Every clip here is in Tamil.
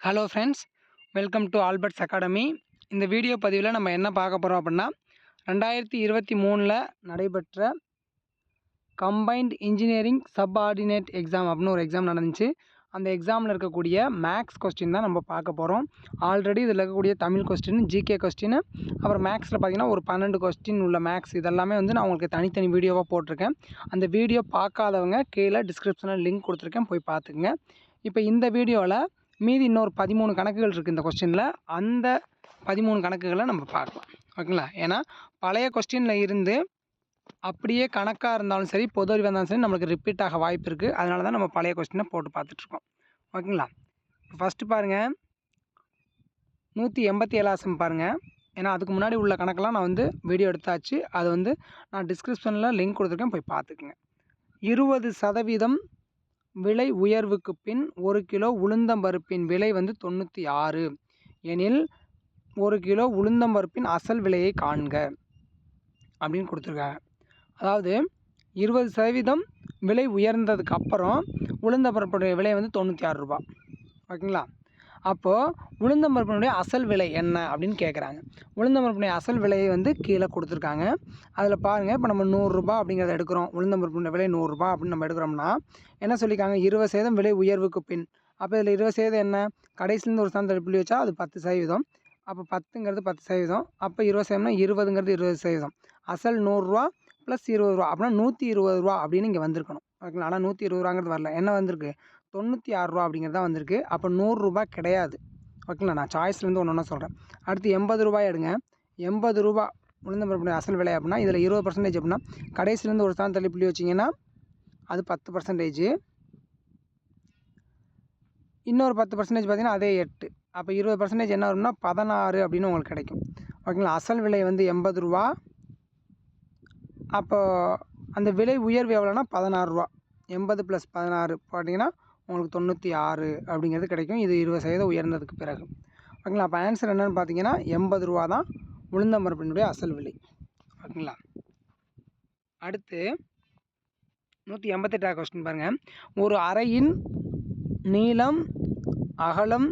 Hello friends welcome to Albert's Academy இந்த வீடியோ பதிவில் நம்ம என்ன பார்க்க போகிறோம் அப்படின்னா ரெண்டாயிரத்தி இருபத்தி மூணில் நடைபெற்ற கம்பைன்ட் இன்ஜினியரிங் சப்ஆர்டினேட் எக்ஸாம் அப்படின்னு ஒரு எக்ஸாம் நடந்துச்சு. அந்த எக்ஸாமில் இருக்கக்கூடிய மேக்ஸ் கொஸ்டின் தான் நம்ம பார்க்க போகிறோம் ஆல்ரெடி இதில் இருக்கக்கூடிய தமிழ் கொஸ்டின் ஜிகே கொஸ்டின் அப்புறம் மேக்ஸில் பார்த்தீங்கன்னா ஒரு பன்னெண்டு கொஸ்டின் உள்ள மேக்ஸ் இதெல்லாமே வந்து நான் உங்களுக்கு தனித்தனி வீடியோவாக போட்டிருக்கேன். அந்த வீடியோ பார்க்காதவங்க கீழே டிஸ்கிரிப்ஷனில் லிங்க் கொடுத்துருக்கேன் போய் பார்த்துக்குங்க. இப்போ இந்த வீடியோவில் மீதி இன்னொரு பதிமூணு கணக்குகள் இருக்குது இந்த கொஸ்டினில் அந்த பதிமூணு கணக்குகளை நம்ம பார்க்கலாம். ஓகேங்களா? ஏன்னா பழைய கொஸ்டினில் இருந்து அப்படியே கணக்காக இருந்தாலும் சரி பொது அறிவாக இருந்தாலும் சரி நம்மளுக்கு ரிப்பீட் ஆக வாய்ப்பு இருக்குது அதனால தான் நம்ம பழைய கொஸ்டினை போட்டு பார்த்துட்ருக்கோம் ஓகேங்களா? ஃபஸ்ட்டு பாருங்கள் நூற்றி எண்பத்தி ஏழாசம் பாருங்கள் ஏன்னா அதுக்கு முன்னாடி உள்ள கணக்கெல்லாம் நான் வந்து வீடியோ எடுத்தாச்சு. அது வந்து நான் டிஸ்கிரிப்ஷனில் லிங்க் கொடுத்துருக்கேன். போய் பார்த்துக்குங்க. இருபது சதவீதம் விலை உயர்வுக்கு பின் ஒரு கிலோ உளுந்தம்பருப்பின் விலை வந்து தொண்ணூற்றி ஆறு. எனில் ஒரு கிலோ உளுந்தம்பருப்பின் அசல் விலையை காண்க. அப்படின்னு கொடுத்துருக்காங்க. அதாவது இருபது சதவீதம் விலை உயர்ந்ததுக்கு அப்புறம் உளுந்தம்பருப்புடைய விலை வந்து தொண்ணூற்றி ஆறு ரூபா ஓகேங்களா? அப்போது உளுந்தம்பருப்பினுடைய அசல் விலை என்ன அப்படின்னு கேட்குறாங்க உளுந்தம்பருப்பினுடைய அசல் விலையை வந்து கீழே கொடுத்துருக்காங்க. அதில் பாருங்கள் இப்போ நம்ம நூறுரூபா அப்படிங்கிறத எடுக்கிறோம். உளுந்தம்பருப்புடைய விலை நூறுரூபா அப்படின்னு நம்ம எடுக்கிறோம்னா என்ன சொல்லியிருக்காங்க? இருபது சதவீதம் விலை உயர்வுக்கு பின். அப்போ இதில் இருபது சதவீதம் என்ன? கடைசிலேருந்து ஒரு சார்ந்த புள்ளி வச்சா அது பத்து சதவீதம். அப்போ பத்துங்கிறது பத்து சதவீதம். அப்போ இருபது சதவீதம்னா இருபதுங்கிறது இருபது சதவீதம். அசல் நூறுரூவா ப்ளஸ் இருபது ரூபா. அப்படின்னா நூற்றி இருபது ரூபா அப்படின்னு இங்கே வந்திருக்கணும். ஓகேங்களா? ஆனால் நூற்றி இருபது ரூபாங்கிறது வரல. என்ன வந்திருக்கு? தொண்ணூற்றி ஆறு ரூபா அப்படிங்கிறது தான் வந்திருக்கு. அப்போ நூறுரூபா கிடையாது. ஓகேங்களா? நான் சாய்ஸ்லேருந்து ஒன்று ஒன்றா சொல்கிறேன் அடுத்து எண்பது ரூபாய் எடுங்க. எண்பது ரூபா உளுந்தம்பருப்புடைய அசல் விலை அப்படின்னா இதில் இருபது பர்சன்டேஜ் அப்படின்னா கடைசிலேருந்து ஒரு ஸ்தானம் தள்ளி புள்ளி வச்சிங்கன்னா அது பத்து பர்சன்டேஜ் இன்னொரு பத்து பர்சன்டேஜ் பார்த்தீங்கன்னா அதே எட்டு. அப்போ இருபது பர்சன்டேஜ் என்ன வரும்னா பதினாறு அப்படின்னு உங்களுக்கு கிடைக்கும். ஓகேங்களா? அசல் விலை வந்து எண்பது ரூபா. அப்போ அந்த விலை உயர்வு எவ்வளோனா பதினாறு ரூபா. எண்பது ப்ளஸ் பதினாறு பார்த்தீங்கன்னா உங்களுக்கு தொண்ணூற்றி ஆறு அப்படிங்கிறது கிடைக்கும். இது இருபது சதவீதம் உயர்ந்ததுக்கு பிறகு. ஓகேங்களா? அப்போ ஆன்சர் என்னென்னு பார்த்தீங்கன்னா எண்பது ரூபா தான் உளுந்தம்பருப்பினுடைய அசல் விலை. ஓகேங்களா? அடுத்து நூற்றி எண்பத்தெட்டாவது கொஸ்டின் பாருங்கள் ஒரு அறையின் நீளம் அகலம்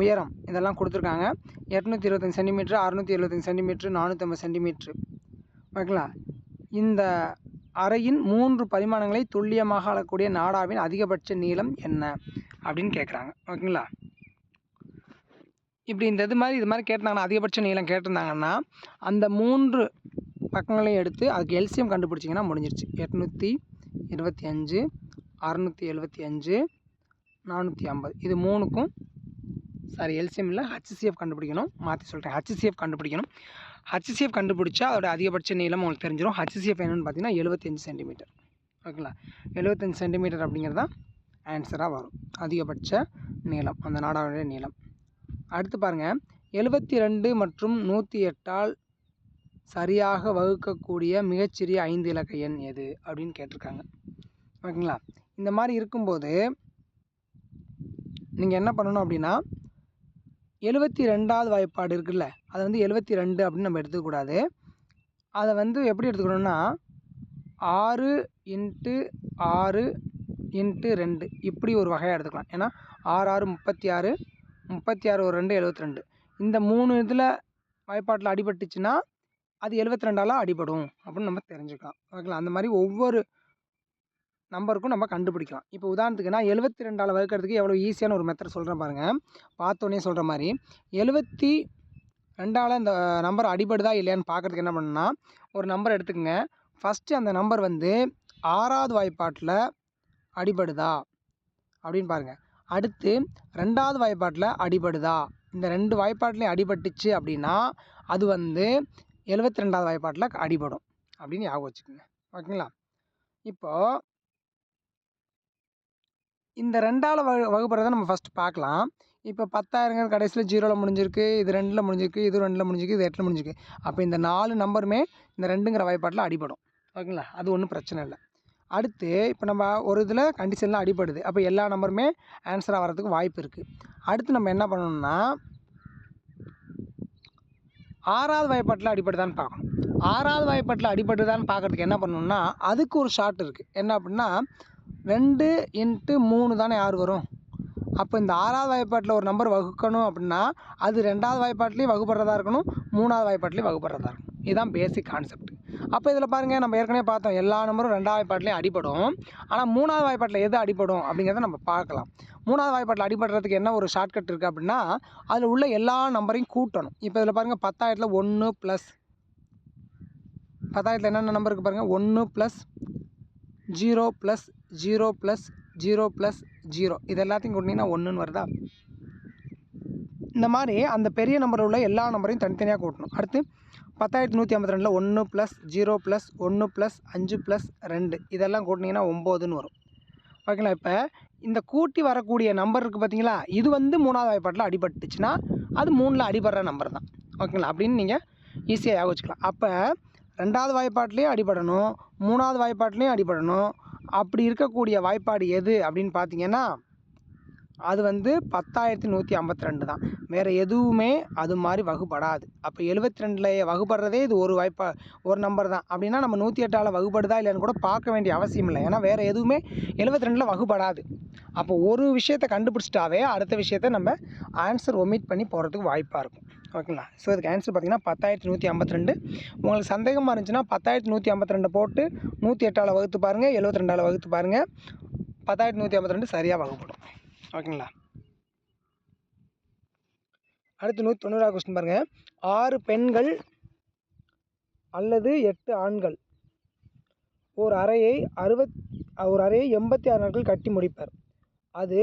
உயரம் இதெல்லாம் கொடுத்துருக்காங்க. எட்நூற்றி இருபத்தஞ்சி சென்டிமீட்ரு அறுநூற்றி எழுபத்தஞ்சி சென்டிமீட்ரு நானூற்றம்பது சென்டிமீட்ரு ஓகேங்களா? இந்த அறையின் மூன்று பரிமாணங்களை துல்லியமாக அளக்கூடிய நாடாவின் அதிகபட்ச நீளம் என்ன? அப்படின்னு கேட்குறாங்க ஓகேங்களா? இப்படி இந்த இது மாதிரி இது மாதிரி கேட்டிருந்தாங்கன்னா அதிகபட்ச நீளம் கேட்டிருந்தாங்கன்னா அந்த மூன்று பக்கங்களையும் எடுத்து அதுக்கு எல்சியம் கண்டுபிடிச்சிங்கன்னா முடிஞ்சிருச்சு. எட்நூற்றி இருபத்தி அஞ்சு அறநூற்றி எழுபத்தி அஞ்சு நானூற்றி ஐம்பது. இது மூணுக்கும் சாரி எல்சிஎம் இல்லை ஹச்சிசிஎஃப் கண்டுபிடிக்கணும். மாற்றி சொல்கிறேன் ஹச்சிசிஎஃப் கண்டுபிடிக்கணும். ஹச்சிசிஎஃப் கண்டுபிடிச்சா அதோட அதிகபட்ச நீளம் உங்களுக்கு தெரிஞ்சிடும் ஹச்சிசிஎஃப் என்னென்னு பார்த்தீங்கன்னா எழுபத்தஞ்சு சென்டிமீட்டர் ஓகேங்களா? எழுபத்தஞ்சு சென்டிமீட்டர் அப்படிங்கிறது தான் ஆன்சராக வரும். அதிகபட்ச நீளம் அந்த நாடாவுடைய நீளம். அடுத்து பாருங்கள் எழுபத்தி ரெண்டு மற்றும் நூற்றி எட்டால் சரியாக வகுக்கக்கூடிய மிகச்சிறிய ஐந்து இலக்க எண் எது அப்படின்னு கேட்டிருக்காங்க. ஓகேங்களா? இந்த மாதிரி இருக்கும்போது நீங்கள் என்ன பண்ணணும் அப்படின்னா எழுபத்தி ரெண்டாவது வாய்ப்பாடு இருக்குல்ல அதை வந்து எழுபத்தி ரெண்டு அப்படின்னு நம்ம எடுத்துக்கூடாது அதை வந்து எப்படி எடுத்துக்கணும்னா ஆறு இன்ட்டு ஆறு இன்ட்டு ரெண்டு இப்படி ஒரு வகையாக எடுத்துக்கலாம். ஏன்னா ஆறு ஆறு முப்பத்தி ஆறு முப்பத்தி ஆறு ஒரு ரெண்டு எழுபத்தி ரெண்டு இந்த மூணு இதில் வாய்ப்பாட்டில் அடிபட்டுச்சுன்னா அது எழுபத்தி ரெண்டால் அடிபடும் அப்படின்னு நம்ம தெரிஞ்சுக்கலாம். ஓகேங்களா? அந்த மாதிரி ஒவ்வொரு நம்பருக்கும் நம்ம கண்டுபிடிக்கலாம். இப்போ உதாரணத்துக்கு நான் எழுபத்தி ரெண்டால் வகுக்கிறதுக்கு எவ்வளோ ஈஸியான ஒரு மெத்தட் சொல்கிறேன் பாருங்கள் பார்த்தோன்னே சொல்கிற மாதிரி எழுபத்தி ரெண்டால் இந்த நம்பர் அடிபடுதா இல்லையான்னு பார்க்குறதுக்கு என்ன பண்ணுன்னா ஒரு நம்பர் எடுத்துக்கோங்க. ஃபஸ்ட்டு அந்த நம்பர் வந்து ஆறாவது வாய்ப்பாட்டில் அடிபடுதா அப்படின்னு பாருங்கள் அடுத்து ரெண்டாவது வாய்ப்பாட்டில் அடிபடுதா? இந்த ரெண்டு வாய்ப்பாட்டிலையும் அடிபட்டுச்சு அப்படின்னா அது வந்து எழுபத்தி ரெண்டாவது வாய்ப்பாட்டில் அடிபடும் அப்படின்னு ஞாபகம் வச்சுக்கோங்க. ஓகேங்களா? இப்போது இந்த ரெண்டால் வகு வகுப்புறதை நம்ம ஃபஸ்ட்டு பார்க்கலாம் இப்போ பத்தாயிரங்கிறது கடைசியில் ஜீரோவில் முடிஞ்சிருக்கு இது ரெண்டில் முடிஞ்சிருக்கு இது ரெண்டில் முடிஞ்சிருக்கு இது எட்டில் முடிஞ்சிருக்கு. அப்போ இந்த நாலு நம்பருமே இந்த ரெண்டுங்கிற வாய்ப்பாட்டில் அடிபடும். ஓகேங்களா? அது ஒன்றும் பிரச்சனை இல்லை. அடுத்து இப்போ நம்ம ஒரு இதில் கண்டிஷனில் அடிபடுது. அப்போ எல்லா நம்பருமே ஆன்சர் ஆகிறதுக்கு வாய்ப்பு இருக்குது அடுத்து நம்ம என்ன பண்ணணும்னா ஆறாவது வாய்ப்பாட்டில் அடிபடுதான்னு பார்க்கணும் ஆறாவது வாய்ப்பாட்டில் அடிபடுதான்னு பார்க்குறதுக்கு என்ன பண்ணணும்னா அதுக்கு ஒரு ஷார்ட் இருக்குது என்ன அப்படின்னா ரெண்டு இன்ட்டு மூணு தானே யார் வரும். அப்போ இந்த ஆறாவது வாய்ப்பாட்டில் ஒரு நம்பர் வகுக்கணும் அப்படின்னா அது ரெண்டாவது வாய்ப்பாட்லேயும் வகுப்படுறதா இருக்கணும் மூணாவது வாய்ப்பாட்லேயும் வகுப்படுறதா இருக்கணும். இதுதான் பேசிக் கான்செப்ட் அப்போ இதில் பாருங்கள் நம்ம ஏற்கனவே பார்த்தோம் எல்லா நம்பரும் ரெண்டாவது வாய்ப்பாட்லேயும் அடிபடும். ஆனால் மூணாவது வாய்ப்பாட்டில் எது அடிபடும் அப்படிங்கிறத நம்ம பார்க்கலாம். மூணாவது வாய்ப்பாட்டில் அடிபடுறதுக்கு என்ன ஒரு ஷார்ட்கட் இருக்குது அப்படின்னா அதில் உள்ள எல்லா நம்பரையும் கூட்டணும். இப்போ இதில் பாருங்கள் பத்தாயிரத்தில் ஒன்று ப்ளஸ் பத்தாயிரத்தில் என்னென்ன நம்பர் இருக்குது பாருங்கள் ஒன்று plus zero plus zero plus zero plus zero. இது எல்லாத்தையும் கூட்டினீங்கன்னா ஒன்றுன்னு வருதா? இந்த மாதிரி அந்த பெரிய நம்பரில் உள்ள எல்லா நம்பரையும் தனித்தனியாக கூட்டணும். அடுத்து பத்தாயிரத்தி நூற்றி ஐம்பத்தி ரெண்டில் ஒன்று ப்ளஸ் ஜீரோ ப்ளஸ் ஒன்று ப்ளஸ் அஞ்சு ப்ளஸ் ரெண்டு. இதெல்லாம் கூட்டினீங்கன்னா ஒம்போதுன்னு வரும். ஓகேங்களா? இப்போ இந்த கூட்டி வரக்கூடிய நம்பர் இருக்குது பார்த்தீங்களா இது வந்து மூணாவது வாய்ப்பாட்டில் அடிபட்டுச்சுன்னா அது மூணில் அடிபடுற நம்பர் தான். ஓகேங்களா? அப்படின்னு நீங்கள் ஈஸியாக ஞாபகம் வச்சுக்கலாம் அப்போ ரெண்டாவது வாய்ப்பாட்லேயும் அடிபடணும் மூணாவது வாய்ப்பாட்லேயும் அடிபடணும் அப்படி இருக்கக்கூடிய வாய்ப்பாடு எது அப்படின்னு பார்த்தீங்கன்னா அது வந்து பத்தாயிரத்தி நூற்றி ஐம்பத்தி ரெண்டு தான். வேறு எதுவுமே அது மாதிரி வகுப்படாது அப்போ எழுபத்தி ரெண்டில் வகுப்படுறதே இது ஒரு வாய்ப்பா ஒரு நம்பர் தான். அப்படின்னா நம்ம நூற்றி எட்டால் வகுப்படுதா இல்லைன்னு கூட பார்க்க வேண்டிய அவசியம் இல்லை. ஏன்னா வேறு எதுவுமே எழுபத்தி ரெண்டில் வகுப்படாது அப்போ ஒரு விஷயத்தை கண்டுபிடிச்சிட்டாவே அடுத்த விஷயத்த நம்ம ஆன்சர் ஒமிட் பண்ணி போகிறதுக்கு வாய்ப்பாக இருக்கும். ஓகேங்களா? ஸோ இதுக்கு ஆன்சர் பார்த்தீங்கன்னா பத்தாயிரத்தி நூற்றி ஐம்பத்தி ரெண்டு. உங்களுக்கு சந்தேகமாக இருந்துச்சுன்னா பத்தாயிரத்தி நூற்றி ஐம்பத்தி ரெண்டு போட்டு நூற்றி எட்டால் வகுத்து பாருங்கள் எழுபத்தி ரெண்டால் வகுத்து பாருங்கள் பத்தாயிரத்தி நூற்றி ஐம்பத்தி ரெண்டு சரியாக வகுப்படும் ஓகேங்களா? அடுத்து நூற்றி தொண்ணூறாவது கொஸ்டின் பாருங்கள் ஆறு பெண்கள் அல்லது எட்டு ஆண்கள்? ஒரு அறையை அறுபத் ஒரு அறையை எண்பத்தி ஆறு நாட்கள் கட்டி முடிப்பர். அது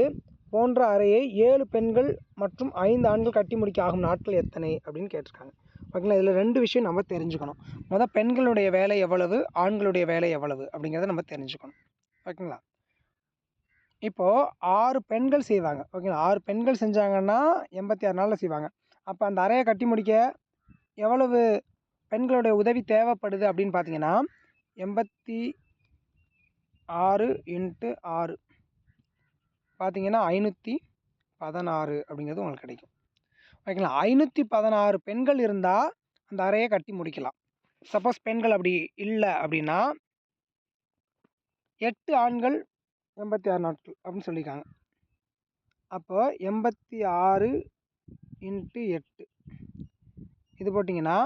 போன்ற அறையை ஏழு பெண்கள் மற்றும் ஐந்து ஆண்கள் கட்டி முடிக்க ஆகும் நாட்கள் எத்தனை அப்படின்னு கேட்டிருக்காங்க. ஓகேங்களா இதில் ரெண்டு விஷயம் நம்ம தெரிஞ்சுக்கணும். முதல் பெண்களுடைய வேலை எவ்வளவு ஆண்களுடைய வேலை எவ்வளவு அப்படிங்கிறத நம்ம தெரிஞ்சுக்கணும். ஓகேங்களா இப்போது ஆறு பெண்கள் செய்வாங்க. ஓகேங்களா ஆறு பெண்கள் செஞ்சாங்கன்னா எண்பத்தி ஆறு நாளில் செய்வாங்க. அப்போ அந்த அறையை கட்டி முடிக்க எவ்வளவு பெண்களுடைய உதவி தேவைப்படுது அப்படின்னு பார்த்தீங்கன்னா எண்பத்தி ஆறு இன்ட்டு ஆறு. பார்த்தீங்கன்னா ஐநூற்றி பதினாறு அப்படிங்கிறது உங்களுக்கு கிடைக்கும். ஓகேங்களா? ஐநூற்றி பதினாறு பெண்கள் இருந்தால் அந்த அறையை கட்டி முடிக்கலாம். சப்போஸ் பெண்கள் அப்படி இல்லை அப்படின்னா எட்டு ஆண்கள் எண்பத்தி ஆறு நாட்கள் அப்படின்னு சொல்லியிருக்காங்க. அப்போ எண்பத்தி ஆறு இன்ட்டு எட்டு. இது போட்டிங்கன்னா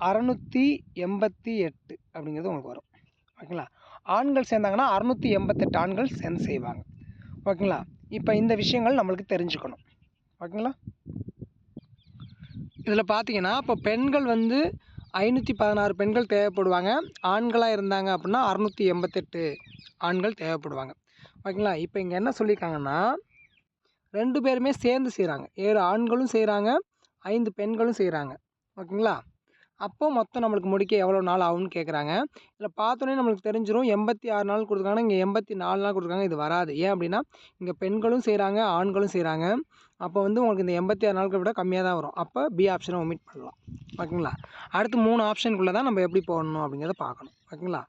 அறநூற்றி எண்பத்தி எட்டு அப்படிங்கிறது உங்களுக்கு வரும். ஓகேங்களா? ஆண்கள் சேர்ந்தாங்கன்னா அறநூற்றி எண்பத்தெட்டு ஆண்கள் சேர்ந்து செய்வாங்க. ஓகேங்களா? இப்போ இந்த விஷயங்கள் நம்மளுக்கு தெரிஞ்சுக்கணும். ஓகேங்களா? இதில் பார்த்தீங்கன்னா இப்போ பெண்கள் வந்து ஐநூற்றி பதினாறு பெண்கள் தேவைப்படுவாங்க. ஆண்களாக இருந்தாங்க அப்படின்னா அறநூற்றி எண்பத்தெட்டு ஆண்கள் தேவைப்படுவாங்க. ஓகேங்களா? இப்போ இங்கே என்ன சொல்லியிருக்காங்கன்னா ரெண்டு பேருமே சேர்ந்து செய்கிறாங்க ஏழு ஆண்களும் செய்கிறாங்க ஐந்து பெண்களும் செய்கிறாங்க ஓகேங்களா? அப்போ மொத்தம் நம்மளுக்கு முடிக்க எவ்வளோ நாள் ஆகும்னு கேட்குறாங்க இதில் பார்த்தோன்னே நம்மளுக்கு தெரிஞ்சிடும் எண்பத்தி ஆறு நாள் கொடுத்துருக்காங்கன்னா இங்கே எண்பத்தி நாலு நாள் கொடுத்துருக்காங்க. இது வராது. ஏன் அப்படின்னா இங்கே பெண்களும் செய்கிறாங்க ஆண்களும் செய்கிறாங்க அப்போ வந்து உங்களுக்கு இந்த எண்பத்தி ஆறு நாட்களை விட கம்மியாக தான் வரும். அப்போ பி ஆப்ஷனை ஒமிட் பண்ணலாம். ஓகேங்களா? அடுத்து மூணு ஆப்ஷனுக்குள்ளே தான் நம்ம எப்படி போடணும் அப்படிங்கிறத பார்க்கணும். ஓகேங்களா?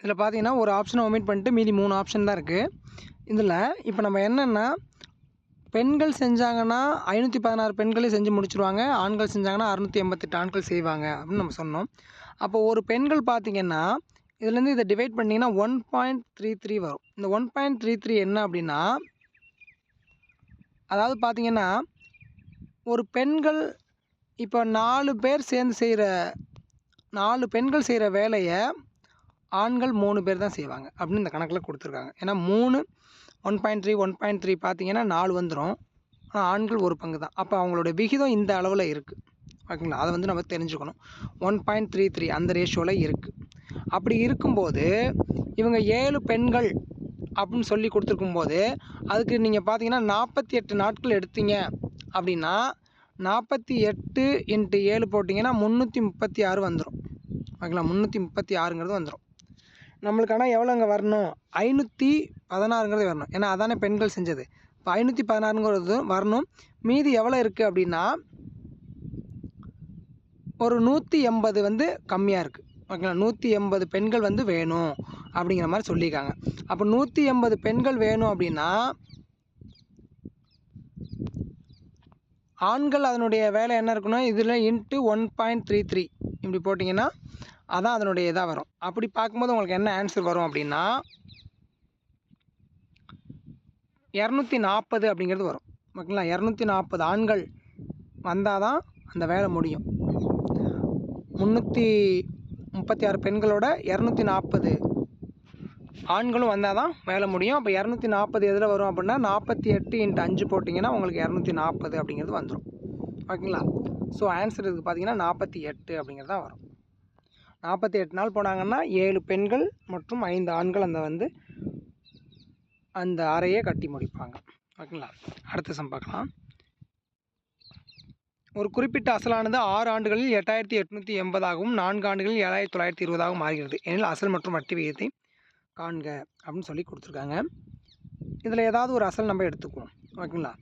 இதில் பார்த்தீங்கன்னா ஒரு ஆப்ஷனை ஒமிட் பண்ணிட்டு மீதி மூணு ஆப்ஷன் தான் இருக்குது இதில் இப்போ நம்ம என்னென்னா பெண்கள் செஞ்சாங்கன்னா ஐநூற்றி பதினாறு பெண்களே செஞ்சு முடிச்சுருவாங்க ஆண்கள் செஞ்சாங்கன்னா அறுநூற்றி எண்பத்தெட்டு ஆண்கள் செய்வாங்க அப்படின்னு நம்ம சொன்னோம். அப்போ ஒரு பெண்கள் பார்த்திங்கன்னா இதுலேருந்து இதை டிவைட் பண்ணிங்கன்னா ஒன் பாயிண்ட் த்ரீ த்ரீ வரும். இந்த ஒன் பாயிண்ட் த்ரீ த்ரீ என்ன அப்படின்னா அதாவது பார்த்திங்கன்னா ஒரு பெண்கள் இப்போ நாலு பேர் சேர்ந்து செய்கிற நாலு பெண்கள் செய்கிற வேலையை ஆண்கள் மூணு பேர் தான் செய்வாங்க அப்படின்னு இந்த கணக்கில் கொடுத்துருக்காங்க. ஏன்னா மூணு one point three one point three பார்த்தீங்கன்னா நாலு வந்துடும் ஆனால் ஆண்கள் ஒரு பங்கு தான். அப்போ அவங்களோட விகிதம் இந்த அளவில் இருக்குது ஓகேங்களா? அதை வந்து நம்ம தெரிஞ்சுக்கணும். ஒன் பாயிண்ட் த்ரீ த்ரீ அந்த ரேஷியோவில் இருக்குது அப்படி இருக்கும்போது இவங்க ஏழு பெண்கள் அப்படின்னு சொல்லி கொடுத்துருக்கும்போது அதுக்கு நீங்கள் பார்த்தீங்கன்னா நாற்பத்தி எட்டு நாட்கள் எடுத்தீங்க அப்படின்னா நாற்பத்தி எட்டு இன்ட்டு ஏழு போட்டிங்கன்னா முந்நூற்றி முப்பத்தி ஆறு வந்துடும் ஓகேங்களா? முந்நூற்றி முப்பத்தி ஆறுங்கிறது வந்துடும் நம்மளுக்கு ஆனால் எவ்வளோங்க வரணும்? ஐநூற்றி பதினாறுங்கிறது வரணும். ஏன்னா அதானே பெண்கள் செஞ்சது. இப்போ ஐநூற்றி பதினாறுங்கிறது வரணும். மீதி எவ்வளோ இருக்குது அப்படின்னா ஒரு நூற்றி எண்பது வந்து கம்மியாக இருக்குது ஓகேங்களா? நூற்றி எண்பது பெண்கள் வந்து வேணும் அப்படிங்கிற மாதிரி சொல்லியிருக்காங்க. அப்போ நூற்றி எண்பது பெண்கள் வேணும் அப்படின்னா ஆண்கள் அதனுடைய வேலை என்ன இருக்குன்னா இதில் into one point three three. இப்படி போட்டிங்கன்னா அதான் அதனுடைய இதாக வரும். அப்படி பார்க்கும்போது உங்களுக்கு என்ன ஆன்சர் வரும் அப்படின்னா இரநூத்தி நாற்பது அப்படிங்கிறது வரும். ஓகேங்களா? இரநூத்தி நாற்பது ஆண்கள் வந்தால் தான் அந்த வேலை முடியும். முந்நூற்றி முப்பத்தி ஆறு பெண்களோட இரநூத்தி நாற்பது ஆண்களும் வந்தால் தான் வேலை முடியும். அப்போ இரநூத்தி நாற்பது எதில் வரும் அப்படின்னா நாற்பத்தி எட்டு இன்ட்டு அஞ்சு போட்டிங்கன்னா உங்களுக்கு இரநூத்தி நாற்பது அப்படிங்கிறது வந்துடும் ஓகேங்களா? ஸோ ஆன்சர் இதுக்கு பார்த்தீங்கன்னா நாற்பத்தி எட்டு அப்படிங்கிறது தான் வரும். நாற்பத்தி எட்டு நாள் போனாங்கன்னா ஏழு பெண்கள் மற்றும் ஐந்து ஆண்கள் அந்த வந்து அந்த அறையை கட்டி முடிப்பாங்க. ஓகேங்களா? அடுத்த சம் பார்க்கலாம். ஒரு குறிப்பிட்ட அசலானது ஆறு ஆண்டுகளில் எட்டாயிரத்தி எட்நூற்றி எண்பதாகவும் நான்கு ஆண்டுகளில் ஏழாயிரத்தி தொள்ளாயிரத்தி இருபதாகவும் மாறுகிறது. எனில் அசல் மற்றும் வட்டி விகிதத்தை காண்க அப்படின்னு சொல்லி கொடுத்துருக்காங்க. இதில் ஏதாவது ஒரு அசல் நம்ம எடுத்துக்குவோம். ஓகேங்களா?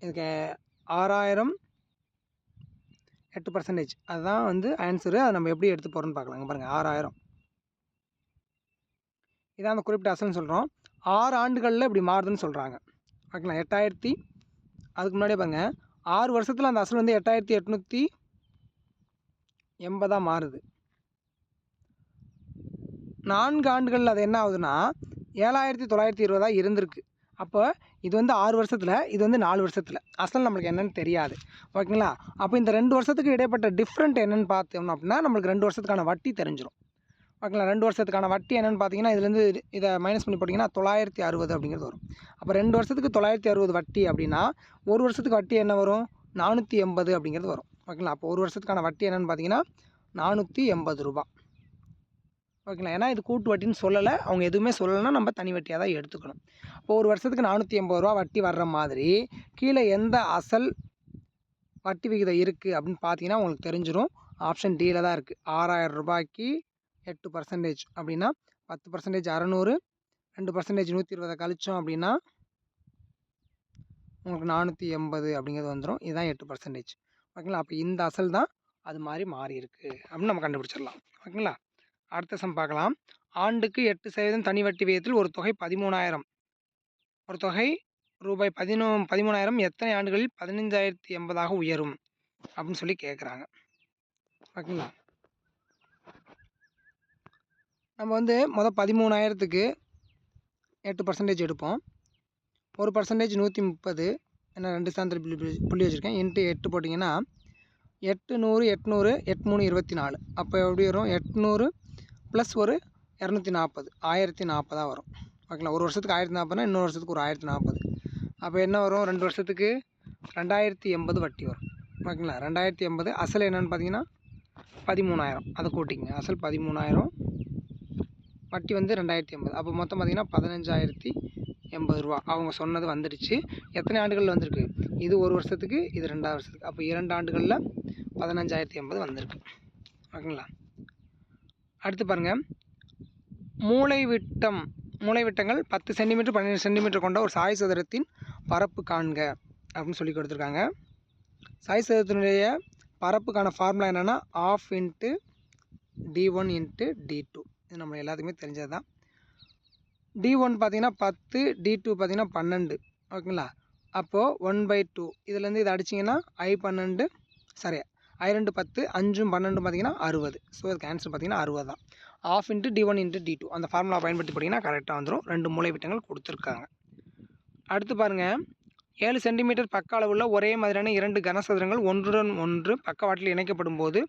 இதுக்கு ஆறாயிரம் எட்டு பர்சன்டேஜ் அதுதான் வந்து ஆன்சரு அதை நம்ம எப்படி எடுத்து போகிறோன்னு பார்க்கலாங்க பாருங்கள் ஆறாயிரம். இதான் அந்த குறிப்பிட்ட அசல்னு சொல்கிறோம் ஆறு ஆண்டுகளில் இப்படி மாறுதுன்னு சொல்கிறாங்க ஓகேங்களா எட்டாயிரத்தி அதுக்கு முன்னாடியே பாருங்கள் ஆறு வருஷத்தில் அந்த அசல் வந்து எட்டாயிரத்தி எட்நூற்றி எண்பதாக மாறுது. நான்கு ஆண்டுகளில் அது என்ன ஆகுதுன்னா ஏழாயிரத்தி தொள்ளாயிரத்தி இருபதாக இருந்திருக்கு. அப்போ இது வந்து ஆறு வருஷத்தில் இது வந்து நாலு வருஷத்தில். அசல் நம்மளுக்கு என்னன்னு தெரியாது. ஓகேங்களா? அப்போ இந்த ரெண்டு வருஷத்துக்கு இடைப்பட்ட டிஃப்ரெண்ட் என்னென்னு பார்த்தோம் அப்படின்னா நம்மளுக்கு ரெண்டு வருஷத்துக்கான வட்டி தெரிஞ்சிடும் ஓகேங்களா? ரெண்டு வருஷத்துக்கான வட்டி என்னென்னு பார்த்தீங்கன்னா இதுலேருந்து இதை மைனஸ் பண்ணி போட்டிங்கன்னா தொள்ளாயிரத்தி அறுபது அப்படிங்கிறது வரும். அப்போ ரெண்டு வருஷத்துக்கு தொள்ளாயிரத்தி அறுபது வட்டி அப்படின்னா ஒரு வருஷத்துக்கு வட்டி என்ன வரும்? நானூற்றி எண்பது அப்படிங்கிறது வரும். ஓகேங்களா? அப்போ ஒரு வருஷத்துக்கான வட்டி என்னென்னு பார்த்தீங்கன்னா நானூற்றி எண்பது ரூபா ஓகேங்களா? ஏன்னா இது கூட்டு வட்டின்னு சொல்லலை. அவங்க எதுவுமே சொல்லலைன்னா நம்ம தனி வட்டியாக தான் எடுத்துக்கணும். இப்போ ஒரு வருஷத்துக்கு நானூற்றி எண்பது ரூபா வட்டி வர்ற மாதிரி கீழே எந்த அசல் வட்டி விகிதம் இருக்குது அப்படின்னு பார்த்தீங்கன்னா உங்களுக்கு தெரிஞ்சிடும் ஆப்ஷன் டியில் தான் இருக்குது ஆறாயிரம் ரூபாய்க்கு எட்டு பர்சன்டேஜ் அப்படின்னா பத்து பர்சன்டேஜ் அறநூறு ரெண்டு பர்சன்டேஜ் நூற்றி இருபதை கழிச்சோம் அப்படின்னா உங்களுக்கு நானூற்றி எண்பது அப்படிங்கிறது வந்துடும் இதுதான் எட்டு பர்சன்டேஜ் ஓகேங்களா? அப்போ இந்த அசல் தான் அது மாதிரி மாறி இருக்குது அப்படின்னு நம்ம கண்டுபிடிச்சிடலாம். ஓகேங்களா? அடுத்த சம் பார்க்கலாம். ஆண்டுக்கு எட்டு சதவீதம் தனி வட்டி விகிதத்தில் ஒரு தொகை பதிமூணாயிரம். ஒரு தொகை ரூபாய் பதினோ பதிமூணாயிரம் எத்தனை ஆண்டுகளில் பதினஞ்சாயிரத்தி எண்பதாக உயரும்? அப்படின்னு சொல்லி கேட்குறாங்க ஓகேங்களா? நம்ம வந்து மொதல் பதிமூணாயிரத்துக்கு எட்டு பர்சன்டேஜ் எடுப்போம். ஒரு பர்சன்டேஜ் நூற்றி முப்பது. என்ன ரெண்டு சாயந்தரம் புள்ளி புள்ளி- புள்ளி வச்சுருக்கேன். இன்ட்டு எட்டு போட்டிங்கன்னா எட்டு நூறு எட்நூறு எட்மூணு இருபத்தி நாலு. அப்போ எப்படி வரும்? எட்நூறு ப்ளஸ் ஒரு இரநூத்தி நாற்பது ஆயிரத்தி நாற்பதாக வரும். ஓகேங்களா? ஒரு வருஷத்துக்கு ஆயிரத்தி நாற்பதுனா இன்னொரு வருஷத்துக்கு ஒரு ஆயிரத்தி நாற்பது அப்போ என்ன வரும்? ரெண்டு வருஷத்துக்கு ரெண்டாயிரத்தி எண்பது வட்டி வரும். ஓகேங்களா? ரெண்டாயிரத்தி எண்பது அசல் என்னென்னு பார்த்தீங்கன்னா பதிமூணாயிரம். அதை கூட்டிங்க அசல் பதிமூணாயிரம். வட்டி வந்து ரெண்டாயிரத்தி எண்பது அப்போ மொத்தம் பார்த்தீங்கன்னா பதினஞ்சாயிரத்தி எண்பது ரூபா. அவங்க சொன்னது வந்துடுச்சு. எத்தனை ஆண்டுகள் வந்திருக்கு? இது ஒரு வருஷத்துக்கு இது ரெண்டாவது வருஷத்துக்கு. அப்போ இரண்டு ஆண்டுகளில் பதினஞ்சாயிரத்தி எண்பது வந்திருக்கு. ஓகேங்களா? அடுத்து பாருங்கள் மூளைவிட்டம் மூளைவிட்டங்கள் பத்து சென்டிமீட்டர் பன்னெண்டு சென்டிமீட்டர் கொண்ட ஒரு சாய் சதுரத்தின் பரப்பு காண்க அப்படின்னு சொல்லி கொடுத்துருக்காங்க. சாய் சதுரத்தினுடைய பரப்புக்கான ஃபார்முலா என்னென்னா half into D one into D two இது நம்ம எல்லாத்துக்குமே தெரிஞ்சது தான் டி ஒன் பார்த்திங்கன்னா பத்து டி டூ பார்த்திங்கன்னா பன்னெண்டு. ஓகேங்களா? அப்போது ஒன் பை டூ இதுலேருந்து இதை அடிச்சிங்கன்னா ஐ பன்னெண்டு சாரி ரெண்டு பத்து அஞ்சும் பன்னெண்டும் பார்த்தீங்கன்னா அறுபது. ஸோ இதுக்கு ஆன்சர் பார்த்தீங்கன்னா அறுபது தான். Half into D one into D two அந்த ஃபார்முலா பயன்படுத்தி போட்டிங்கன்னா கரெக்டாக வந்துடும் ரெண்டு மூளை விட்டங்கள் கொடுத்துருக்காங்க. அடுத்து பாருங்கள் ஏழு சென்டிமீட்டர் பக்க அளவுள்ள ஒரே மாதிரியான இரண்டு கனசதுரங்கள் ஒன்றுடன் ஒன்று பக்கவாட்டில் இணைக்கப்படும் போது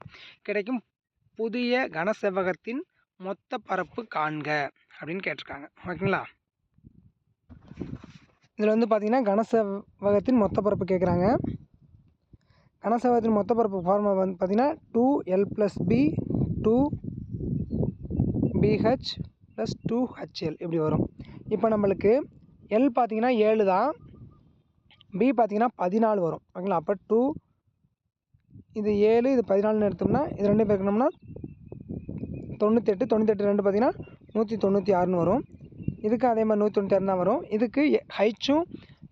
கிடைக்கும் புதிய கனசெவ்வகத்தின் மொத்த பரப்பு காண்க அப்படின்னு கேட்டிருக்காங்க. ஓகேங்களா? இதில் வந்து பார்த்திங்கன்னா கனசெவ்வகத்தின் மொத்த பரப்பு கேட்குறாங்க. கனசெவ்வகத்தின் மொத்த பரப்பு ஃபார்முலா வந்து பார்த்தீங்கன்னா two L plus B two BH plus two HL இப்படி வரும். இப்போ நம்மளுக்கு எல் பார்த்தீங்கன்னா ஏழு தான். பி பார்த்தீங்கன்னா பதினாலு வரும். ஓகேங்களா? அப்போ டூ இது ஏழு இது பதினாலுன்னு எடுத்தோம்னா இது ரெண்டு எட்டு தொண்ணூற்றி எட்டு ரெண்டு பார்த்தீங்கன்னா நூற்றி தொண்ணூற்றி ஆறுன்னு வரும். இதுக்கு அதே மாதிரி நூற்றி தொண்ணூற்றி ஆறு தான் வரும். இதுக்கு ஹைச்சும்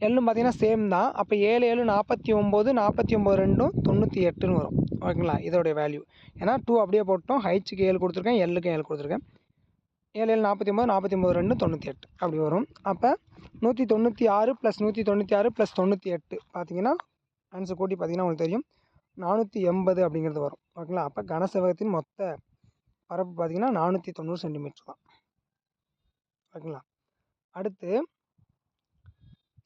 எல்லும் பார்த்தீங்கன்னா சேம் தான். அப்போ ஏழு ஏழு நாற்பத்தி ஒம்பது நாற்பத்தி ஒம்பது ரெண்டும் தொண்ணூற்றி எட்டுன்னு வரும். ஓகேங்களா? இதோடைய வேல்யூ ஏன்னா டூ அப்படியே போட்டோம். ஹைச்சுக்கு ஏழு கொடுத்துருக்கேன் எல்லுக்கு ஏழு கொடுத்துருக்கேன். ஏழு ஏழு நாற்பத்தி ஒம்பது நாற்பத்தி ஒம்பது ரெண்டு தொண்ணூற்றி எட்டு அப்படி வரும். அப்போ நூற்றி தொண்ணூற்றி ஆறு ப்ளஸ் நூற்றி தொண்ணூற்றி ஆறு ப்ளஸ் தொண்ணூற்றி எட்டு பார்த்தீங்கன்னா ஆன்சர் கூட்டி பார்த்தீங்கன்னா உங்களுக்கு தெரியும். நானூற்றி எண்பது அப்படிங்கிறது வரும். ஓகேங்களா? அப்போ கனசெவகத்தின் மொத்த பரப்பு பார்த்தீங்கன்னா நானூற்றி தொண்ணூறு சென்டிமீட்டர் தான். ஓகேங்களா? அடுத்து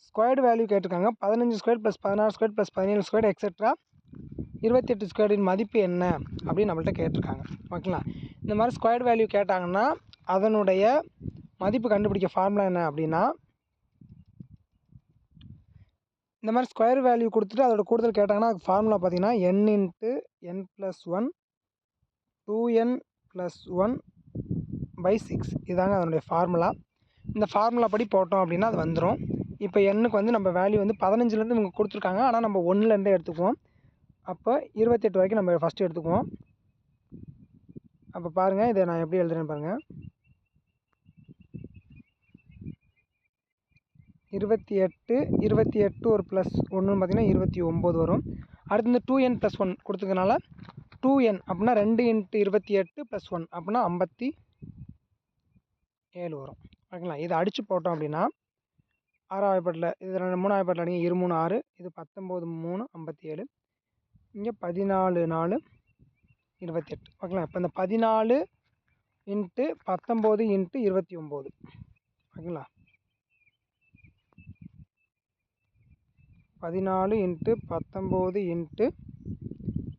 ஸ்கொயர்டு வேல்யூ கேட்டிருக்காங்க. பதினஞ்சு ஸ்கொயர் ப்ளஸ் பதினாறு ஸ்கொயர் ப்ளஸ் பதினேழு ஸ்கொயர் எக்ஸெட்ரா இருபத்தெட்டு ஸ்கொயரின் மதிப்பு என்ன? அப்படின்னு நம்மள்ட்ட கேட்டிருக்காங்க. ஓகேங்களா இந்த மாதிரி ஸ்கொயர்டு வேல்யூ கேட்டாங்கன்னா அதனுடைய மதிப்பு கண்டுபிடிக்க ஃபார்முலா என்ன அப்படின்னா இந்த மாதிரி ஸ்கொயர் வேல்யூ கொடுத்துட்டு அதோட கூடுதல் கேட்டாங்கன்னா அதுக்கு ஃபார்முலா பார்த்தீங்கன்னா N into N plus one two N plus one by six இதாங்க அதனுடைய ஃபார்முலா இந்த ஃபார்முலா படி போட்டோம் அப்படின்னா அது வந்துடும் இப்போ எண்ணுக்கு வந்து நம்ம வேல்யூ வந்து பதினஞ்சுலேருந்து இவங்க கொடுத்துருக்காங்க. ஆனால் நம்ம ஒன்றுலேருந்தே எடுத்துக்குவோம். அப்போ இருபத்தெட்டு வரைக்கும் நம்ம ஃபஸ்ட்டு எடுத்துக்குவோம். அப்போ பாருங்கள் இதை நான் எப்படி எழுதுறேன்னு பாருங்கள் இருபத்தி எட்டு இருபத்தி எட்டு ஒரு ப்ளஸ் ஒன்றுன்னு பார்த்தீங்கன்னா இருபத்தி ஒம்பது வரும். அடுத்து இந்த டூ என் ப்ளஸ் ஒன் கொடுத்துக்கனால டூ என் அப்படின்னா ரெண்டு இன்ட்டு இருபத்தி எட்டு ப்ளஸ் ஒன் அப்படின்னா ஐம்பத்தி ஏழு வரும். ஓகேங்களா? இதை அடித்து போட்டோம் அப்படின்னா ஆறாவது இது ரெண்டு மூணாவது பாட்டில் அடிங்க இரு மூணு ஆறு இது பத்தொம்போது மூணு ஐம்பத்தி ஏழு இங்கே பதினாலு நாலு இருபத்தெட்டு. ஓகேங்களா? இப்போ இந்த பதினாலு இன்ட்டு பத்தொம்போது இன்ட்டு இருபத்தி ஒம்பது ஓகேங்களா? பதினாலு இன்ட்டு பத்தொம்போது இன்ட்டு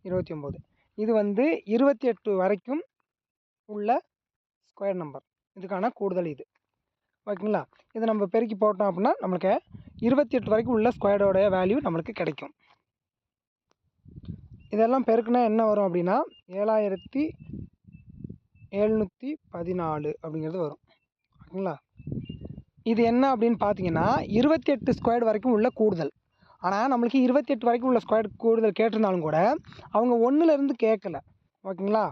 இருபத்தி ஒம்பது இது வந்து இருபத்தி எட்டு வரைக்கும் உள்ள ஸ்கொயர் நம்பர். இதுக்கான கூடுதல் இது. ஓகேங்களா? இதை நம்ம பெருக்கி போட்டோம் அப்படின்னா நம்மளுக்கு இருபத்தி எட்டு வரைக்கும் உள்ள ஸ்கொயர்டோடைய வேல்யூ நம்மளுக்கு கிடைக்கும். இதெல்லாம் பெருக்குனா என்ன வரும் அப்படின்னா ஏழாயிரத்தி எழுநூற்றி பதினாலு அப்படிங்கிறது வரும். ஓகேங்களா? இது என்ன அப்படின்னு பார்த்தீங்கன்னா இருபத்தி எட்டு ஸ்கொயர் வரைக்கும் உள்ள கூடுதல். ஆனால் நம்மளுக்கு இருபத்தெட்டு வரைக்கும் உள்ள ஸ்கொயர் கூடுதல் கேட்டிருந்தாலும் கூட அவங்க ஒன்றுலேருந்து கேட்கல ஓகேங்களா?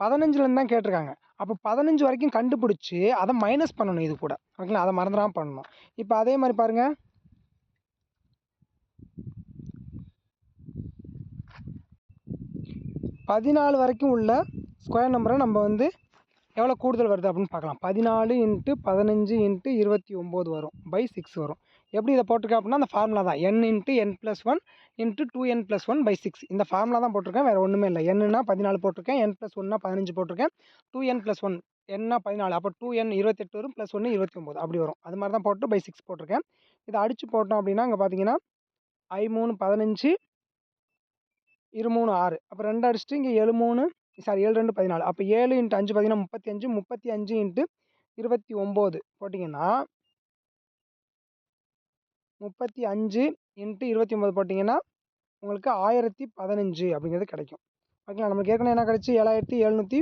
பதினஞ்சுலேருந்து தான் கேட்டிருக்காங்க. அப்போ பதினஞ்சு வரைக்கும் கண்டுபிடிச்சி அதை மைனஸ் பண்ணணும் இது கூட. ஓகேங்களா அதை மறந்துடாமல் பண்ணணும். இப்போ அதே மாதிரி பாருங்கள் பதினாலு வரைக்கும் உள்ள ஸ்கொயர் நம்பரை நம்ம வந்து எவ்வளோ கூடுதல் வருது அப்படின்னு பார்க்கலாம். பதினாலு இன்ட்டு பதினஞ்சு இன்ட்டு இருபத்தி ஒம்பது வரும். பை சிக்ஸ் வரும். எப்படி இதை போட்டிருக்கேன் அப்படின்னா அந்த ஃபார்முலா தான். N into N plus one into two N plus one by six இந்த ஃபார்முலா தான் போட்டிருக்கேன். வேறு ஒன்றுமே இல்லை. என்னன்னா பதினாலு போட்டிருக்கேன். என் ப்ளஸ் ஒன்னா பதினஞ்சு போட்டிருக்கேன். டூ என் ப்ளஸ் ஒன் என்ன பதினாலு. அப்போ டூ என் இருபத்தெட்டு வரும். ப்ளஸ் ஒன்று இருபத்தி ஒம்பது அப்படி வரும். அது மாதிரி தான் போட்டு பை சிக்ஸ் போட்டிருக்கேன். இதை அடித்து போட்டோம் அப்படின்னா இங்கே பார்த்தீங்கன்னா ஐ மூணு பதினஞ்சு இரு மூணு ஆறு. அப்போ ரெண்டு அடிச்சுட்டு இங்கே ஏழு மூணு சாரி ஏழு ரெண்டு பதினாலு. அப்போ ஏழு இன்ட்டு அஞ்சு பார்த்தீங்கன்னா முப்பத்தி அஞ்சு முப்பத்தி அஞ்சு இன்ட்டு இருபத்தி ஒம்பது. போட்டிங்கன்னா முப்பத்தி அஞ்சு இன்ட்டு இருபத்தி ஒம்பது போட்டிங்கன்னா உங்களுக்கு ஆயிரத்தி பதினஞ்சு அப்படிங்கிறது கிடைக்கும். ஓகேங்களா? நம்மளுக்கு ஏற்கனவே என்ன கிடச்சி? ஏழாயிரத்தி எழுநூற்றி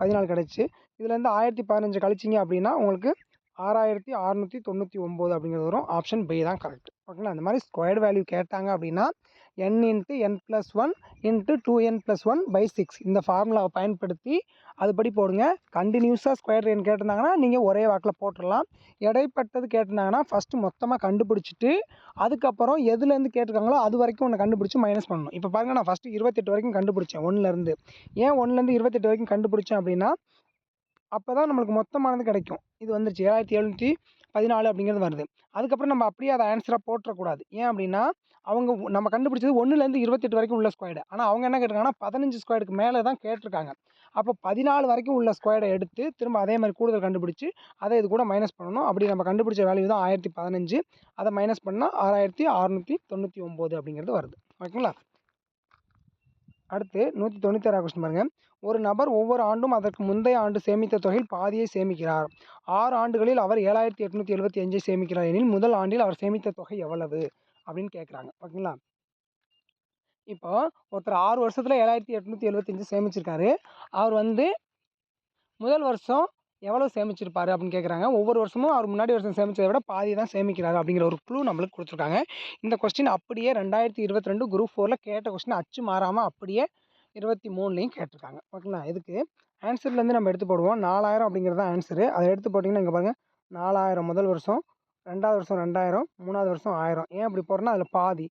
பதினாலு கிடச்சி. இதுலேருந்து ஆயிரத்தி பதினஞ்சு கழிச்சிங்க அப்படின்னா உங்களுக்கு ஆறாயிரத்தி அறநூற்றி தொண்ணூற்றி ஒம்பது அப்படிங்கிறது வரும். ஆப்ஷன் பி தான் கரெக்ட் ஓகேங்களா? அந்த மாதிரி ஸ்கொயர்டு வேல்யூ கேட்டாங்க அப்படின்னா N into N plus one into two N plus one by six இந்த ஃபார்முலாவை பயன்படுத்தி அதுபடி போடுங்க. கண்டினியூஸாக ஸ்கொயர் எண் கேட்டிருந்தாங்கன்னா நீங்கள் ஒரே வாக்கில் போட்டுடலாம். இடைப்பட்டது கேட்டிருந்தாங்கன்னா ஃபஸ்ட்டு மொத்தமாக கண்டுபிடிச்சிட்டு அதுக்கப்புறம் எதுலேருந்து கேட்டிருக்காங்களோ அது வரைக்கும் ஒன்று கண்டுபிடிச்சி மைனஸ் பண்ணணும். இப்போ பாருங்கள் நான் ஃபஸ்ட்டு இருபத்தெட்டு வரைக்கும் கண்டுபிடிச்சேன் ஒன்றுலேருந்து ஏன் ஒன்றுலேருந்து இருபத்தெட்டு வரைக்கும் கண்டுபிடிச்சேன் அப்படின்னா அப்போ தான் நம்மளுக்கு மொத்தமானது கிடைக்கும். இது வந்துருச்சு. ஏழாயிரத்தி எழுநூற்றி பதினாலு அப்படிங்கிறது வருது. அதுக்கப்புறம் நம்ம அப்படியே அதை ஆன்சராக போட்டுறக்கூடாது. ஏன் அப்படின்னா அவங்க நம்ம கண்டுபிடிச்சது ஒன்றுலேருந்து இருபத்தெட்டு வரைக்கும் உள்ள ஸ்கொயர்டு ஆனால் அவங்க என்ன கேட்டிருக்காங்கன்னா பதினஞ்சு ஸ்கொயருக்கு மேலே தான் கேட்டிருக்காங்க. அப்போ பதினாலு வரைக்கும் உள்ள ஸ்கொயர்டை எடுத்து திரும்ப அதே மாதிரி கூடுதல் கண்டுபிடிச்சி அதை இது கூட மைனஸ் பண்ணணும். அப்படி நம்ம கண்டுபிடிச்ச வேல்யூ தான் ஆயிரத்தி பதினஞ்சு. அதை மைனஸ் பண்ணால் ஆறாயிரத்தி அறநூற்றி தொண்ணூற்றி ஒம்பது அப்படிங்கிறது வருது. ஓகேங்களா? அடுத்து நூற்றி தொண்ணூற்றி ஆறாவது கொஸ்டின் பாருங்கள் ஒரு நபர் ஒவ்வொரு ஆண்டும் அதற்கு முந்தைய ஆண்டு சேமித்த தொகையில் பாதியை சேமிக்கிறார். ஆறு ஆண்டுகளில் அவர் ஏழாயிரத்தி எட்நூற்றி எழுபத்தி அஞ்சை சேமிக்கிறார் எனில் முதல் ஆண்டில் அவர் சேமித்த தொகை எவ்வளவு? அப்படின்னு கேட்குறாங்க ஓகேங்களா இப்போ ஒருத்தர் ஆறு வருஷத்தில் ஏழாயிரத்தி எட்நூற்றி எழுபத்தஞ்சு சேமிச்சிருக்காரு. அவர் வந்து முதல் வருஷம் எவ்வளோ சேமிச்சிருப்பாரு அப்படின்னு கேட்குறாங்க ஒவ்வொரு வருஷமும் அவர் முன்னாடி வருஷம் சேமிச்சதை விட பாதி தான் சேமிக்கிறாரு அப்படிங்கிற ஒரு குழு நம்மளுக்கு கொடுத்துருக்காங்க. இந்த கொஸ்டின் அப்படியே ரெண்டாயிரத்தி இருபத்தி ரெண்டு குரூப் ஃபோரில் கேட்ட கொஸ்டின் அச்சு மாறாமல் அப்படியே இருபத்தி மூணுலேயும் கேட்டிருக்காங்க. ஓகேங்களா? இதுக்கு ஆன்சர்லேருந்து நம்ம எடுத்து போடுவோம். நாலாயிரம் அப்படிங்கிறது தான் ஆன்சரு அதை எடுத்து போட்டிங்கன்னா இங்கே பாருங்கள் நாலாயிரம் முதல் வருஷம் ரெண்டாவது வருஷம் ரெண்டாயிரம் மூணாவது வருஷம் ஆயிரம். ஏன் அப்படி போகிறோன்னா அதில் பாதி.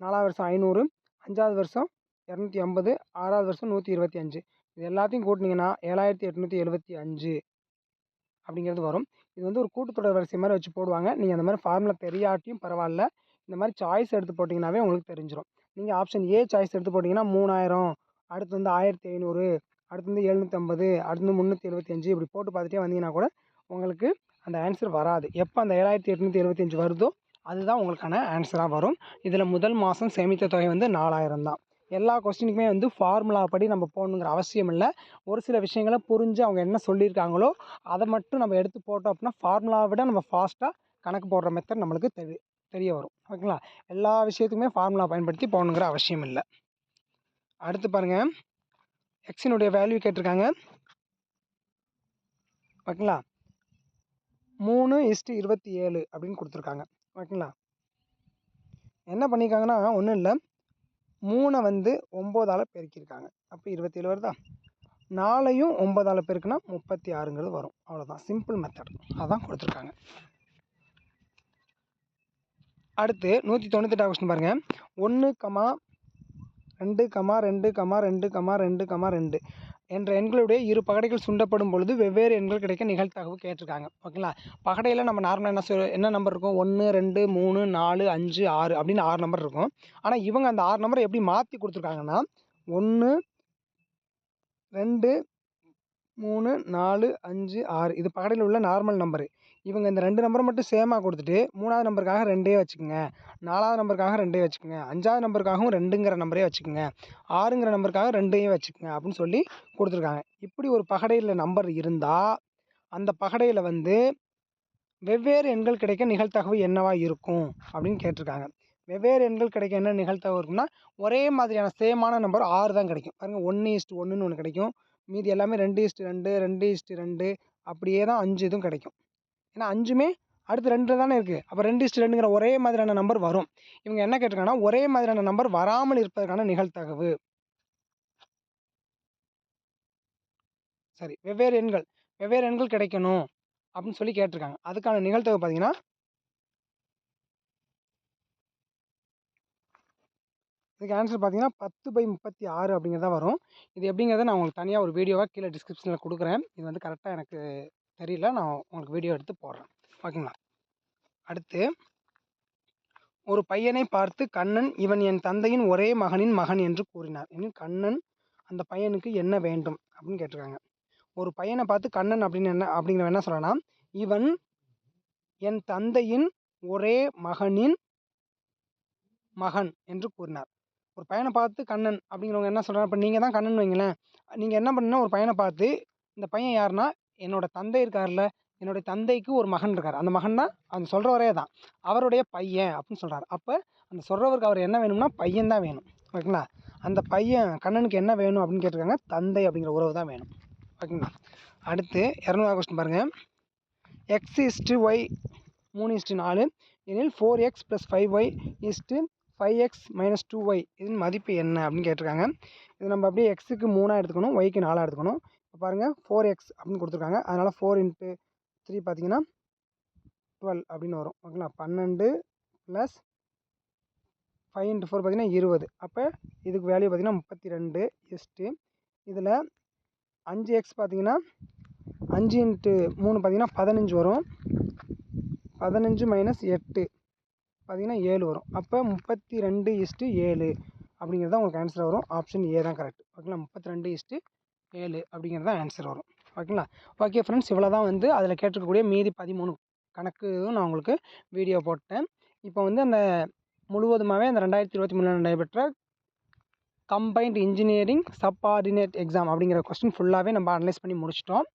நாலாவது வருஷம் ஐநூறு அஞ்சாவது வருஷம் இரநூத்தி ஐம்பது ஆறாவது வருஷம் நூற்றி இருபத்தி அஞ்சு. இது எல்லாத்தையும் கூட்டினீங்கன்னா ஏழாயிரத்தி எட்நூற்றி எழுபத்தி அஞ்சு அப்படிங்கிறது வரும். இது வந்து ஒரு கூட்டுத்தொடர் வரிசை மாதிரி வச்சு போடுவாங்க. நீங்கள் அந்த மாதிரி ஃபார்முலா தெரியாட்டியும் பரவாயில்ல. இந்த மாதிரி சாய்ஸ் எடுத்து போட்டிங்கனாவே உங்களுக்கு தெரிஞ்சிடும் நீங்கள் ஆப்ஷன் ஏ சாய்ஸ் எடுத்து போட்டிங்கன்னா மூணாயிரம் அடுத்து வந்து ஆயிரத்தி ஐநூறு அடுத்து வந்து எழுநூற்றம்பது அடுத்து வந்து முந்நூற்றி எழுபத்தஞ்சு இப்படி போட்டு பார்த்துட்டே வந்தீங்கன்னா கூட உங்களுக்கு அந்த ஆன்சர் வராது. எப்போ அந்த ஏழாயிரத்தி எட்நூற்றி எழுபத்தஞ்சு வருதோ அதுதான் உங்களுக்கான ஆன்சராக வரும். இதில் முதல் மாதம் சேமித்த தொகை வந்து நாலாயிரம் தான். எல்லா கொஸ்டினுக்குமே வந்து ஃபார்முலா படி நம்ம போகணுங்கிற அவசியம் இல்லை. ஒரு சில விஷயங்களை புரிஞ்சு அவங்க என்ன சொல்லியிருக்காங்களோ அதை மட்டும் நம்ம எடுத்து போட்டோம் அப்படின்னா ஃபார்முலாவை விட நம்ம ஃபாஸ்ட்டாக கணக்கு போடுற மெத்தட் நம்மளுக்கு தெரி தெரிய வரும். ஓகேங்களா? எல்லா விஷயத்துக்குமே ஃபார்முலா பயன்படுத்தி போகணுங்கிற அவசியம் இல்லை. அடுத்து பாருங்கள் எக்ஸினுடைய வேல்யூ கேட்டிருக்காங்க. ஓகேங்களா? மூணு இஸ்ட்டு இருபத்தி ஏழு அப்படின்னு கொடுத்துருக்காங்க. ஓகேங்களா? என்ன பண்ணியிருக்காங்கன்னா ஒன்றும் இல்லை. மூணை வந்து ஒம்போதால் பெருக்கியிருக்காங்க. அப்போ இருபத்தேழு வருதா? நாலையும் ஒம்பதால் பெருக்குனா முப்பத்தி ஆறுங்கிறது வரும். அவ்வளோதான் சிம்பிள் மெத்தட் அதான் கொடுத்துருக்காங்க. அடுத்து நூற்றி தொண்ணூத்தெட்டாவது கொஸ்டின் பாருங்கள் ஒன்று கமா ரெண்டு கமா ரெண்டு கமா ரெண்டு கமா ரெண்டு கமா ரெண்டு என்ற எண்களுடைய இரு பகடைகள் சுண்டப்படும் பொழுது வெவ்வேறு எண்கள் கிடைக்க நிகழ்த்தகவு கேட்டிருக்காங்க. ஓகேங்களா? பகடையில் நம்ம நார்மலாக என்ன சொல் என்ன நம்பர் இருக்கும்? ஒன்று ரெண்டு மூணு நாலு அஞ்சு ஆறு அப்படின்னு ஆறு நம்பர் இருக்கும். ஆனால் இவங்க அந்த ஆறு நம்பரை எப்படி மாற்றி கொடுத்துருக்காங்கன்னா ஒன்று ரெண்டு மூணு நாலு அஞ்சு ஆறு இது பகடையில் உள்ள நார்மல் நம்பரு இவங்க இந்த ரெண்டு நம்பரை மட்டும் சேமாக கொடுத்துட்டு மூணாவது நம்பருக்காக ரெண்டே வச்சுக்கோங்க. நாலாவது நம்பருக்காக ரெண்டே வச்சுக்கோங்க. அஞ்சாவது நம்பருக்காகவும் ரெண்டுங்கிற நம்பரே வச்சுக்கோங்க. ஆறுங்கிற நம்பருக்காக ரெண்டையும் வச்சுக்கோங்க அப்படின்னு சொல்லி கொடுத்துருக்காங்க. இப்படி ஒரு பகடையில் நம்பர் இருந்தால் அந்த பகடையில் வந்து வெவ்வேறு எண்கள் கிடைக்க நிகழ்த்தகவு என்னவாக இருக்கும் அப்படின்னு கேட்டிருக்காங்க. வெவ்வேறு எண்கள் கிடைக்க என்ன நிகழ்த்தகவு இருக்கும்னா ஒரே மாதிரியான சேமான நம்பர் ஆறு தான் கிடைக்கும். பாருங்கள் ஒன்று இஸ்ட்டு ஒன்றுன்னு ஒன்று கிடைக்கும். மீதி எல்லாமே ரெண்டு இஸ்ட்டு ரெண்டு ரெண்டு இஸ்ட்டு ரெண்டு அப்படியே தான் அஞ்சு இதுவும் கிடைக்கும். ஏன்னா அஞ்சுமே அடுத்து ரெண்டு தானே இருக்குது அப்போ ரெண்டு இஸ்ட் ரெண்டுங்கிற ஒரே மாதிரியான நம்பர் வரும். இவங்க என்ன கேட்டிருக்காங்கன்னா ஒரே மாதிரியான நம்பர் வராமல் இருப்பதற்கான நிகழ்த்தகவு சரி வெவ்வேறு எண்கள் வெவ்வேறு எண்கள் கிடைக்கணும் அப்படின்னு சொல்லி கேட்டிருக்காங்க. அதுக்கான நிகழ்த்தகவு பார்த்தீங்கன்னா இதுக்கு ஆன்சர் பார்த்தீங்கன்னா பத்து பை முப்பத்தி ஆறு அப்படிங்கிறதா வரும். இது எப்படிங்கிறத நான் உங்களுக்கு தனியாக ஒரு வீடியோவாக கீழே டிஸ்கிரிப்ஷனில் கொடுக்குறேன். இது வந்து கரெக்டாக எனக்கு தெரியல நான் உங்களுக்கு வீடியோ எடுத்து போடுறேன். ஓகேங்களா அடுத்து ஒரு பையனை பார்த்து கண்ணன் இவன் என் தந்தையின் ஒரே மகனின் மகன் என்று கூறினார். இன்னும் கண்ணன் அந்த பையனுக்கு என்ன வேண்டும்? அப்படின்னு கேட்டிருக்காங்க. ஒரு பையனை பார்த்து கண்ணன் அப்படின்னு என்ன அப்படிங்கிற என்ன சொல்லலாம் இவன் என் தந்தையின் ஒரே மகனின் மகன் என்று கூறினார். ஒரு பையனை பார்த்து கண்ணன் அப்படிங்கிறவங்க என்ன சொல்கிறாங்க இப்போ நீங்கள் தான் கண்ணன் வைங்களேன். நீங்கள் என்ன பண்ணுன்னா ஒரு பையனை பார்த்து இந்த பையன் யாருன்னா என்னோட தந்தை இருக்கார்ல என்னுடைய தந்தைக்கு ஒரு மகன் இருக்கார். அந்த மகன்னா அந்த சொல்கிறவரே தான். அவருடைய பையன் அப்படின்னு சொல்கிறார் அப்போ அந்த சொல்கிறவருக்கு அவர் என்ன வேணும்னா பையன் தான் வேணும். ஓகேங்களா? அந்த பையன் கண்ணனுக்கு என்ன வேணும் அப்படின்னு கேட்டிருக்காங்க? தந்தை அப்படிங்கிற உறவு தான் வேணும். ஓகேங்களா? அடுத்து இரநூறாவது கொஸ்டின் பாருங்கள் எக்ஸ் இஸ்ட்டு ஒய் மூணு இஸ்ட்டு நாலு. எனில் four X plus five Y is to five X minus two Y இதன் மதிப்பு என்ன அப்படின்னு கேட்டிருக்காங்க. இது நம்ம அப்படியே எக்ஸுக்கு மூணாக எடுத்துக்கணும் ஒய்க்கு நாலாக எடுத்துக்கணும். பாருங்கள் ஃபோர் எக்ஸ் அப்படின்னு கொடுத்துருக்காங்க. அதனால் ஃபோர் இன்ட்டு த்ரீ பார்த்தீங்கன்னா டுவெல் அப்படின்னு வரும். ஓகேங்களா? பன்னெண்டு ப்ளஸ் ஃபைவ் இன்ட்டு ஃபோர் பார்த்தீங்கன்னா இருபது. அப்போ இதுக்கு வேல்யூ பார்த்தீங்கன்னா முப்பத்தி ரெண்டு எஸ்ட்டு இதில் அஞ்சு எக்ஸ் பார்த்தீங்கன்னா அஞ்சு இன்ட்டு மூணு பார்த்தீங்கன்னா பதினஞ்சு வரும். பதினஞ்சு மைனஸ் எட்டு பார்த்தீங்கன்னா ஏழு வரும். அப்போ முப்பத்தி ரெண்டு இஸ்ட்டு ஏழு அப்படிங்கிறது தான் உங்களுக்கு ஆன்சர் வரும். ஆப்ஷன் ஏ தான் கரெக்ட் ஓகேங்களா? முப்பத்தி ரெண்டு இஸ்ட்டு ஏழு அப்படிங்கிறது தான் ஆன்சர் வரும். ஓகேங்களா ஓகே ஃப்ரெண்ட்ஸ் இவ்வளோ தான் வந்து அதில் கேட்டிருக்கக்கூடிய மீதி பதிமூணு கணக்கு நான் உங்களுக்கு வீடியோ போட்டேன். இப்போ வந்து அந்த முழுவதுமாகவே அந்த ரெண்டாயிரத்தி இருபத்தி மூணில் நடைபெற்ற கம்பைன்ட் இன்ஜினியரிங் சப்பார்டினேட் எக்ஸாம் அப்படிங்கிற கொஸ்டின் ஃபுல்லாகவே நம்ம அனலைஸ் பண்ணி முடிச்சிட்டோம்.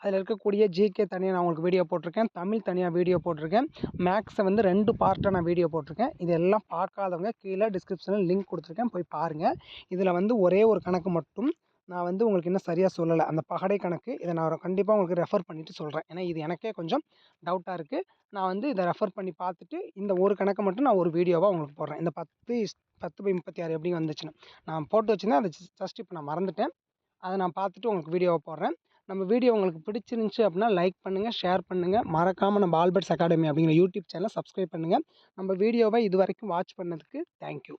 அதில் இருக்கக்கூடிய ஜிகே தனியாக நான் உங்களுக்கு வீடியோ போட்டிருக்கேன். தமிழ் தனியாக வீடியோ போட்டிருக்கேன். மேக்ஸை வந்து ரெண்டு பார்ட்டாக நான் வீடியோ போட்டிருக்கேன். இதெல்லாம் பார்க்காதவங்க கீழே டிஸ்கிரிப்ஷனில் லிங்க் கொடுத்துருக்கேன். போய் பாருங்கள் இதில் வந்து ஒரே ஒரு கணக்கு மட்டும் நான் வந்து உங்களுக்கு இன்னும் சரியாக சொல்லலை. அந்த பகடை கணக்கு இதை நான் கண்டிப்பாக உங்களுக்கு ரெஃபர் பண்ணிவிட்டு சொல்கிறேன் ஏன்னா இது எனக்கே கொஞ்சம் டவுட்டாக இருக்குது நான் வந்து இதை ரெஃபர் பண்ணி பார்த்துட்டு இந்த ஒரு கணக்கை மட்டும் நான் ஒரு வீடியோவாக உங்களுக்கு போடுறேன். இந்த பத்து பத்து பை முப்பத்தி ஆறு எப்படி வந்துச்சுன்னு. நான் போட்டு வச்சுருந்தேன். அதை ஜஸ்ட் இப்போ நான் மறந்துட்டேன். அதை நான் பார்த்துட்டு உங்களுக்கு வீடியோவை போடுறேன். நம்ம வீடியோ உங்களுக்கு பிடிச்சிருந்துச்சி அப்படின்னா லைக் பண்ணுங்கள் ஷேர் பண்ணுங்கள் மறக்காமல் நம்ம ஆல்பர்ட்ஸ் அகாடமி அப்படிங்கிற யூடியூப் சேனலை சப்ஸ்கிரைப் பண்ணுங்கள் நம்ம வீடியோவை இது வரைக்கும் வாட்ச் பண்ணதுக்கு தேங்க்யூ